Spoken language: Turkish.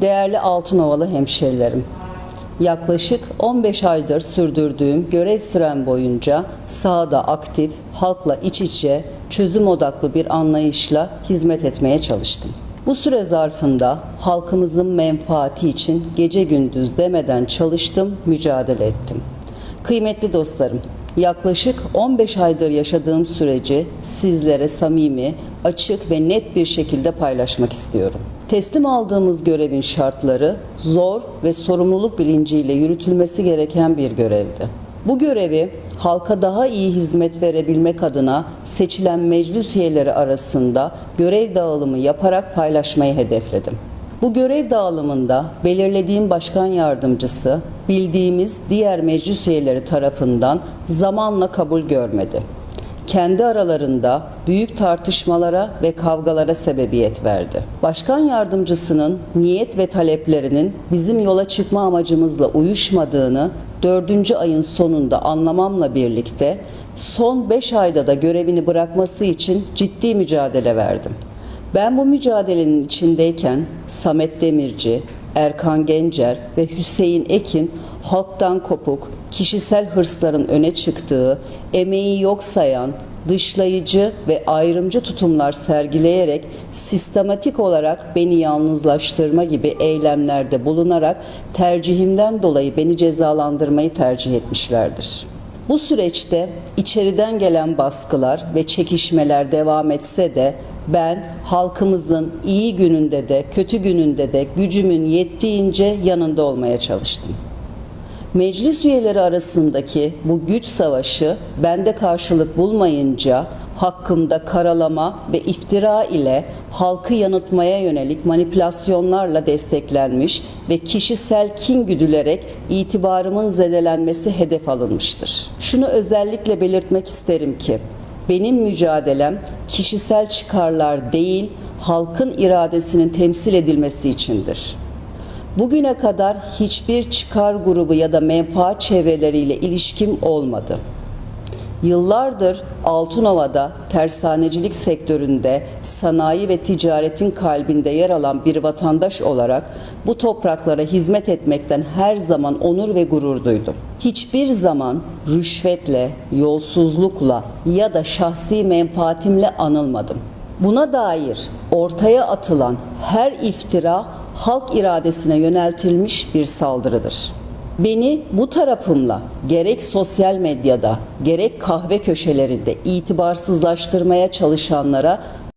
Değerli Altınovalı hemşerilerim, yaklaşık 15 aydır sürdürdüğüm görev sürem boyunca sahada aktif, halkla iç içe, çözüm odaklı bir anlayışla hizmet etmeye çalıştım. Bu süre zarfında halkımızın menfaati için gece gündüz demeden çalıştım, mücadele ettim. Kıymetli dostlarım, yaklaşık 15 aydır yaşadığım süreci sizlere samimi, açık ve net bir şekilde paylaşmak istiyorum. Teslim aldığımız görevin şartları zor ve sorumluluk bilinciyle yürütülmesi gereken bir görevdi. Bu görevi halka daha iyi hizmet verebilmek adına seçilen meclis üyeleri arasında görev dağılımı yaparak paylaşmayı hedefledim. Bu görev dağılımında belirlediğim başkan yardımcısı bildiğimiz diğer meclis üyeleri tarafından zamanla kabul görmedi. Kendi aralarında büyük tartışmalara ve kavgalara sebebiyet verdi. Başkan yardımcısının niyet ve taleplerinin bizim yola çıkma amacımızla uyuşmadığını dördüncü ayın sonunda anlamamla birlikte son 5 ayda da görevini bırakması için ciddi mücadele verdim. Ben bu mücadelenin içindeyken Samet Demirci, Erkan Gencer ve Hüseyin Ekin halktan kopuk, kişisel hırsların öne çıktığı, emeği yok sayan, dışlayıcı ve ayrımcı tutumlar sergileyerek sistematik olarak beni yalnızlaştırma gibi eylemlerde bulunarak tercihimden dolayı beni cezalandırmayı tercih etmişlerdir. Bu süreçte içeriden gelen baskılar ve çekişmeler devam etse de ben halkımızın iyi gününde de kötü gününde de gücümün yettiğince yanında olmaya çalıştım. Meclis üyeleri arasındaki bu güç savaşı bende karşılık bulmayınca hakkımda karalama ve iftira ile halkı yanıltmaya yönelik manipülasyonlarla desteklenmiş ve kişisel kin güdülerek itibarımın zedelenmesi hedef alınmıştır. Şunu özellikle belirtmek isterim ki benim mücadelem kişisel çıkarlar değil, halkın iradesinin temsil edilmesi içindir. Bugüne kadar hiçbir çıkar grubu ya da menfaat çevreleriyle ilişkim olmadı. Yıllardır Altınova'da tersanecilik sektöründe sanayi ve ticaretin kalbinde yer alan bir vatandaş olarak bu topraklara hizmet etmekten her zaman onur ve gurur duydum. Hiçbir zaman rüşvetle, yolsuzlukla ya da şahsi menfaatimle anılmadım. Buna dair ortaya atılan her iftira halk iradesine yöneltilmiş bir saldırıdır. Beni bu tarafımla gerek sosyal medyada gerek kahve köşelerinde itibarsızlaştırmaya çalışanlara